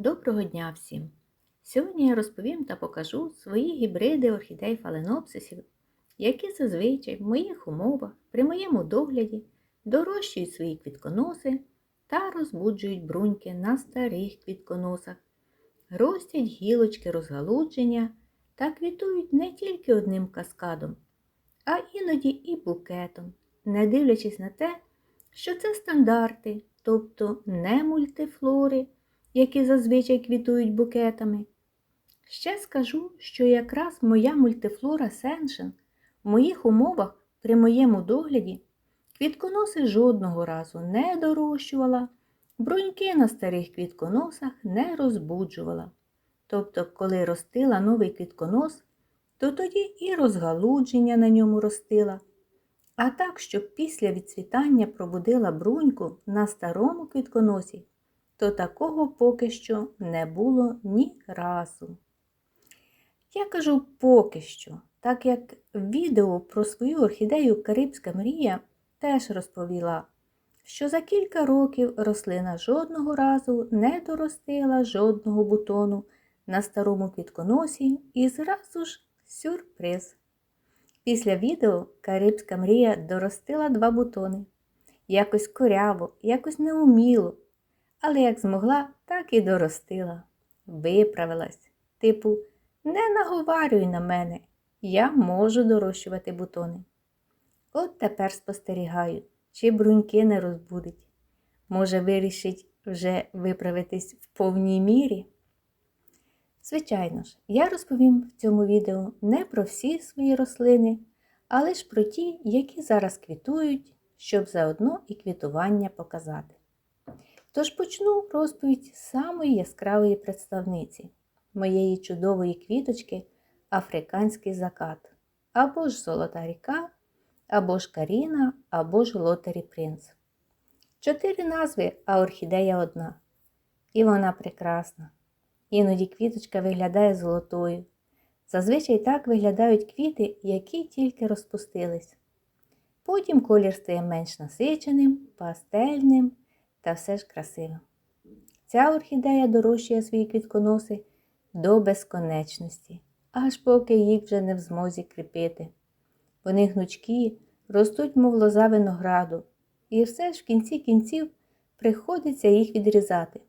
Доброго дня всім! Сьогодні я розповім та покажу свої гібриди орхідей фаленопсисів, які зазвичай в моїх умовах при моєму догляді дорощують свої квітконоси та розбуджують бруньки на старих квітконосах, ростять гілочки розгалудження та квітують не тільки одним каскадом, а іноді і букетом, не дивлячись на те, що це стандарти, тобто не мультифлори які зазвичай квітують букетами. Ще скажу, що якраз моя мультифлора Сеншен в моїх умовах при моєму догляді квітконоси жодного разу не дорощувала, бруньки на старих квітконосах не розбуджувала. Тобто, коли ростила новий квітконос, то тоді і розгалудження на ньому ростила. А так, щоб після відцвітання пробудила бруньку на старому квітконосі, то такого поки що не було ні разу. Я кажу поки що, так як відео про свою орхідею Карибська мрія теж розповіла, що за кілька років рослина жодного разу не доростила жодного бутону на старому квітконосі і зразу ж сюрприз. Після відео Карибська мрія доростила два бутони. Якось коряво, якось неуміло, але як змогла, так і доростила. Виправилась. Типу, не наговарюй на мене, я можу дорощувати бутони. От тепер спостерігаю, чи бруньки не розбудить. Може, вирішить вже виправитись в повній мірі? Звичайно ж, я розповім в цьому відео не про всі свої рослини, а лише про ті, які зараз квітують, щоб заодно і квітування показати. Тож почну розповідь самої яскравої представниці моєї чудової квіточки Африканський закат, або ж Золота ріка, або ж Каріна, або ж Лотері Принц. Чотири назви, а орхідея одна. І вона прекрасна. Іноді квіточка виглядає золотою. Зазвичай так виглядають квіти, які тільки розпустились. Потім колір стає менш насиченим, пастельним та все ж красива. Ця орхідея дорощує свої квітконоси до безконечності, аж поки їх вже не в змозі кріпити. Вони гнучкі, ростуть, мов лоза винограду, і все ж в кінці кінців приходиться їх відрізати.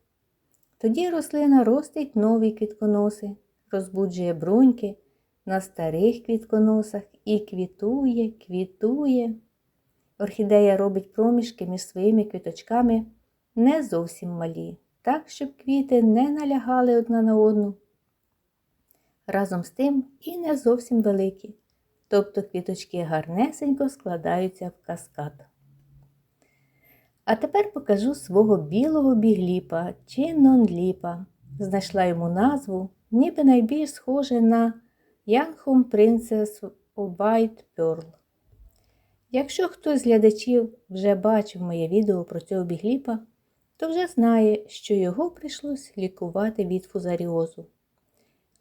Тоді рослина ростить нові квітконоси, розбуджує бруньки на старих квітконосах і квітує, квітує. Орхідея робить проміжки між своїми квіточками не зовсім малі, так, щоб квіти не налягали одна на одну. Разом з тим і не зовсім великі, тобто квіточки гарнесенько складаються в каскад. А тепер покажу свого білого бігліпа чи нонліпа. Знайшла йому назву, ніби найбільш схоже на Young Princess White Pearl. Якщо хтось з глядачів вже бачив моє відео про цього бігліпа, то вже знає, що його прийшлось лікувати від фузаріозу.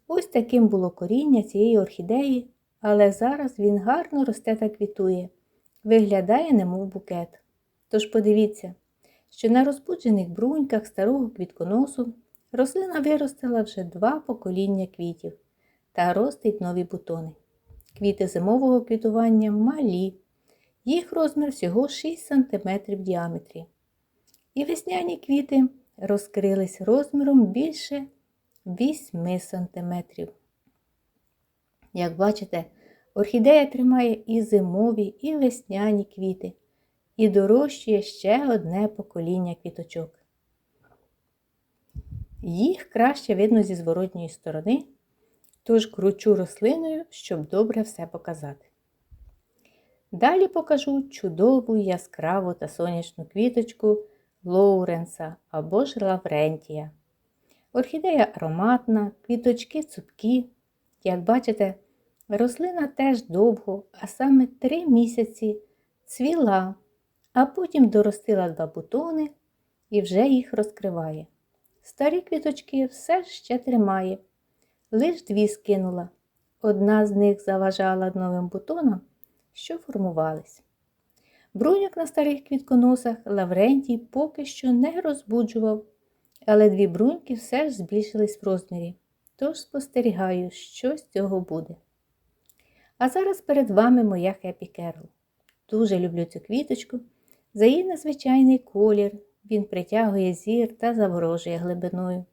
Ось таким було коріння цієї орхідеї, але зараз він гарно росте та квітує, виглядає немов букет. Тож подивіться, що на розбуджених бруньках старого квітконосу рослина виростила вже два покоління квітів та ростить нові бутони. Квіти зимового квітування малі, їх розмір всього 6 см в діаметрі. І весняні квіти розкрились розміром більше 8 см. Як бачите, орхідея тримає і зимові, і весняні квіти, і дорощує ще одне покоління квіточок. Їх краще видно зі зворотньої сторони, тож кручу рослиною, щоб добре все показати. Далі покажу чудову яскраву та сонячну квіточку Лоуренса або ж Лаврентія. Орхідея ароматна, квіточки цупкі. Як бачите, рослина теж довго, а саме три місяці цвіла, а потім доростила два бутони і вже їх розкриває. Старі квіточки все ще тримає. Лиш дві скинула. Одна з них заважала новим бутонам, що формувались. Бруньок на старих квітконосах Лаврентій поки що не розбуджував, але дві бруньки все ж збільшились в розмірі. Тож спостерігаю, що з цього буде. А зараз перед вами моя Хеппі Керол. Дуже люблю цю квіточку. За її незвичайний колір він притягує зір та заворожує глибиною.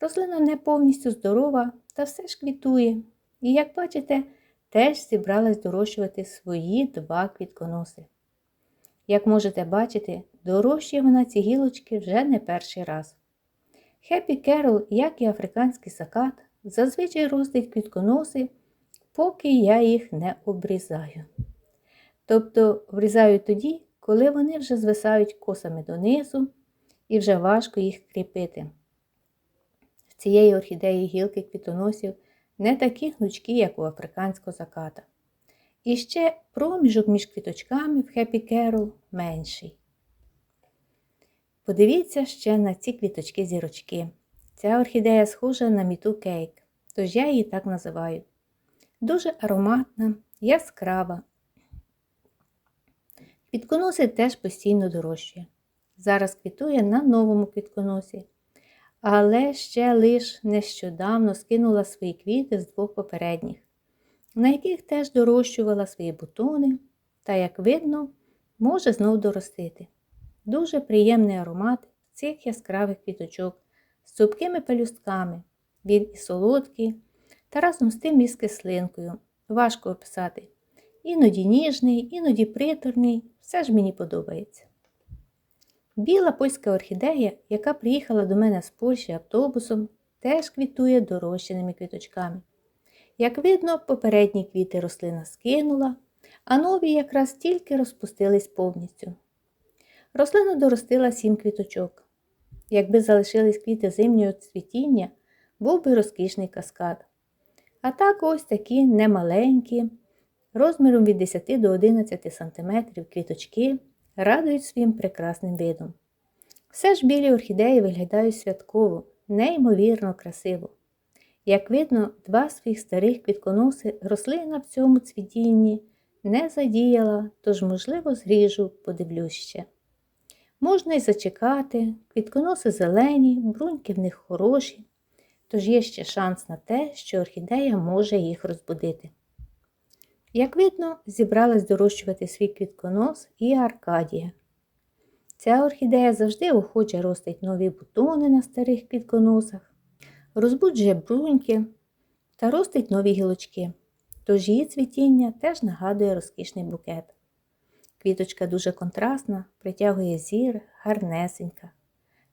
Рослина не повністю здорова та все ж квітує. І, як бачите, теж зібралась дорощувати свої два квітконоси. Як можете бачити, дорощує вона ці гілочки вже не перший раз. Хеппі Керол, як і африканський сакат, зазвичай ростить квітконоси, поки я їх не обрізаю. Тобто обрізаю тоді, коли вони вже звисають косами донизу і вже важко їх кріпити. В цієї орхідеї гілки квітоносів не такі гнучкі, як у африканського заката. І ще проміжок між квіточками в Happy Carol менший. Подивіться ще на ці квіточки-зірочки. Ця орхідея схожа на міту кейк, тож я її так називаю. Дуже ароматна, яскрава. Квітконоси теж постійно дорожчає. Зараз квітує на новому квітконосі, але ще лиш нещодавно скинула свої квіти з двох попередніх, на яких теж дорощувала свої бутони та, як видно, може знов доростити. Дуже приємний аромат цих яскравих квіточок з цупкими пелюстками. Він і солодкий, та разом з тим із кислинкою. Важко описати. Іноді ніжний, іноді приторний, все ж мені подобається. Біла польська орхідея, яка приїхала до мене з Польщі автобусом, теж квітує дорощеними квіточками. Як видно, попередні квіти рослина скинула, а нові якраз тільки розпустились повністю. Рослина доростила сім квіточок. Якби залишились квіти зимнього цвітіння, був би розкішний каскад. А так ось такі немаленькі, розміром від 10 до 11 см квіточки радують своїм прекрасним видом. Все ж білі орхідеї виглядають святково, неймовірно красиво. Як видно, два своїх старих квітконоси рослина в цьому цвітінні не задіяла, тож, можливо, зріжу, подивлюсь ще. Можна й зачекати, квітконоси зелені, бруньки в них хороші, тож є ще шанс на те, що орхідея може їх розбудити. Як видно, зібралась дорощувати свій квітконос і Аркадія. Ця орхідея завжди охоче ростить нові бутони на старих квітконосах, розбуджує бруньки та ростить нові гілочки, тож її цвітіння теж нагадує розкішний букет. Квіточка дуже контрастна, притягує зір, гарнесенька.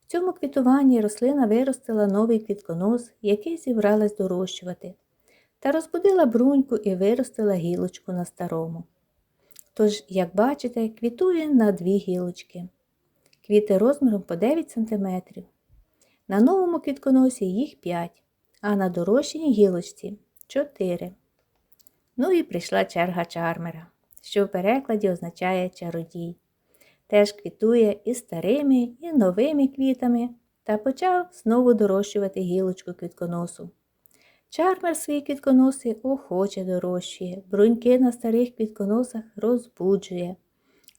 В цьому квітуванні рослина виростила новий квітконос, який зібралась дорощувати, та розбудила бруньку і виростила гілочку на старому. Тож, як бачите, квітує на дві гілочки. Квіти розміром по 9 см. На новому квітконосі їх 5, а на дорощеній гілочці 4. Ну і прийшла черга чармера що в перекладі означає чародій. Теж квітує і старими, і новими квітами та почав знову дорощувати гілочку квітконосу. Чармер свої квітконоси охоче дорощує, бруньки на старих квітконосах розбуджує.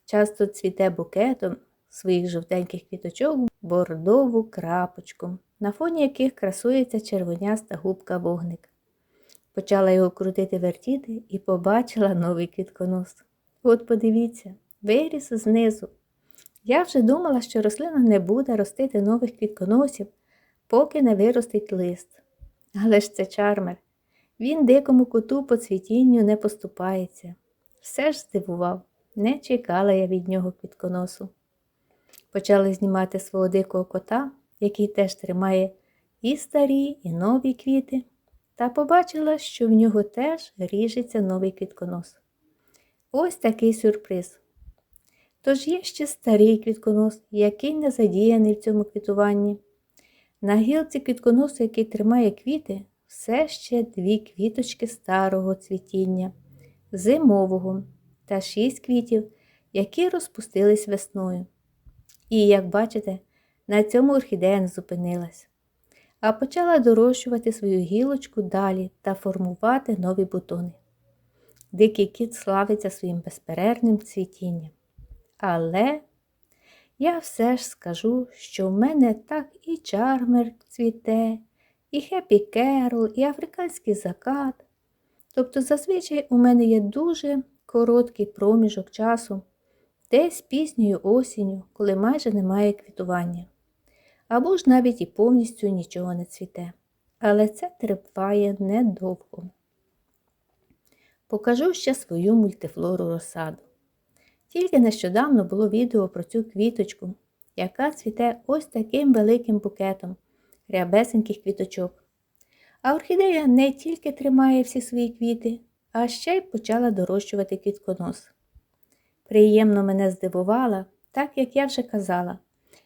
Часто цвіте букетом своїх жовтеньких квіточок бордову крапочку, на фоні яких красується червоняста губка вогник. Почала його крутити вертіти і побачила новий квітконос. От подивіться, виріс знизу. Я вже думала, що рослина не буде ростити нових квітконосів, поки не виростить лист. Але ж це чармер. Він дикому коту по цвітінню не поступається. Все ж здивував, не чекала я від нього квітконосу. Почали знімати свого дикого кота, який теж тримає і старі, і нові квіти та побачила, що в нього теж ріжеться новий квітконос. Ось такий сюрприз. Тож є ще старий квітконос, який не задіяний в цьому квітуванні. На гілці квітконосу, який тримає квіти, все ще дві квіточки старого цвітіння, зимового та шість квітів, які розпустились весною. І, як бачите, на цьому орхідея не зупинилась а почала дорощувати свою гілочку далі та формувати нові бутони. Дикий кіт славиться своїм безперервним цвітінням. Але я все ж скажу, що в мене так і чармер цвіте, і хеппі керол, і африканський закат. Тобто зазвичай у мене є дуже короткий проміжок часу, десь пізньою осінню, коли майже немає квітування. Або ж навіть і повністю нічого не цвіте. Але це триває недовго. Покажу ще свою мультифлору розсаду. Тільки нещодавно було відео про цю квіточку, яка цвіте ось таким великим букетом рябесеньких квіточок. А орхідея не тільки тримає всі свої квіти, а ще й почала дорощувати квітконос. Приємно мене здивувала, так як я вже казала,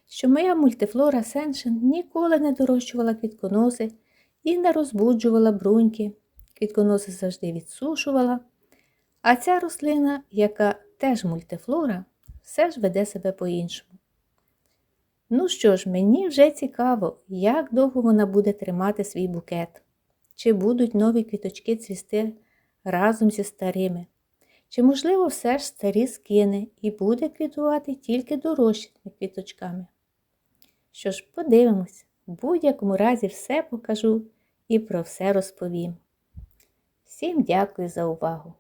що моя мультифлора Сеншин ніколи не дорощувала квітконоси і не розбуджувала бруньки. Квітконоси завжди відсушувала. А ця рослина, яка теж мультифлора, все ж веде себе по-іншому. Ну що ж, мені вже цікаво, як довго вона буде тримати свій букет, чи будуть нові квіточки цвісти разом зі старими, чи, можливо, все ж старі скине і буде квітувати тільки дорожчими квіточками. Що ж, подивимось, в будь-якому разі все покажу і про все розповім. Всім дякую за увагу!